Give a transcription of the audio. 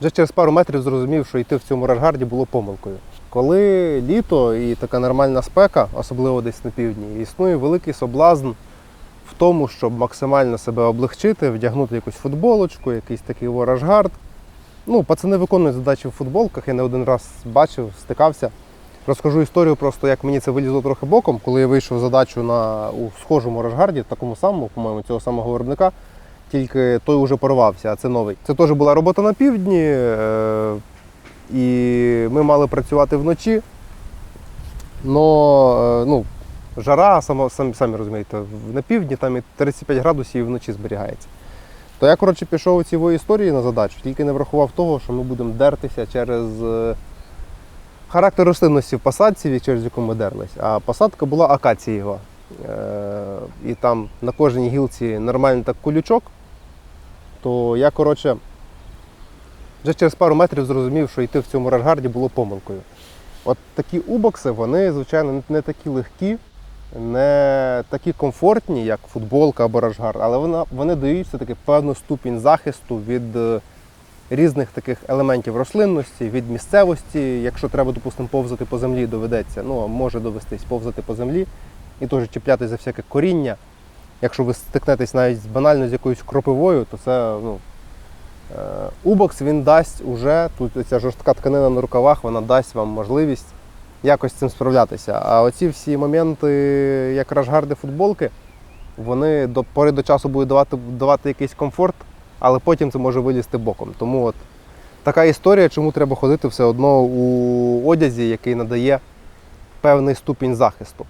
Вже через пару метрів зрозумів, що йти в цьому рашгарді було помилкою. Коли літо і така нормальна спека, особливо десь на півдні, існує великий соблазн в тому, щоб максимально себе облегчити, вдягнути якусь футболочку, якийсь такий ворашгард. Ну, пацани виконують задачі в футболках, я не один раз бачив, стикався. Розкажу історію просто, як мені це вилізло трохи боком, коли я вийшов задачу на у схожому рашгарді, такому самому, по-моєму, цього самого виробника, тільки той уже порвався, а це новий. Це теж була робота на півдні, е- і ми мали працювати вночі. Но е, ну, жара, само, самі, самі розумієте, на півдні там і 35 градусів і вночі зберігається. То я, коротше, пішов у цій історії на задачу, тільки не врахував того, що ми будемо дертися через е, характер рослинності в посадці, через яку ми дерлись. А посадка була акацієва. І там на кожній гілці нормальний так колючок. То я, коротше, вже через пару метрів зрозумів, що йти в цьому рашгарді було помилкою. От такі убокси, вони, звичайно, не такі легкі, не такі комфортні, як футболка або рашгард, але вона, вони дають все-таки певну ступінь захисту від е, різних таких елементів рослинності, від місцевості. Якщо треба, допустимо, повзати по землі, доведеться, ну, може довестись повзати по землі і теж чіплятися за всяке коріння. Якщо ви стикнетесь навіть банально з якоюсь кропивою, то це ну, е, убокс він дасть уже, тут ця жорстка тканина на рукавах, вона дасть вам можливість якось з цим справлятися. А оці всі моменти, як рашгарди футболки, вони до пори до часу будуть давати, давати якийсь комфорт, але потім це може вилізти боком. Тому от така історія, чому треба ходити все одно у одязі, який надає певний ступінь захисту.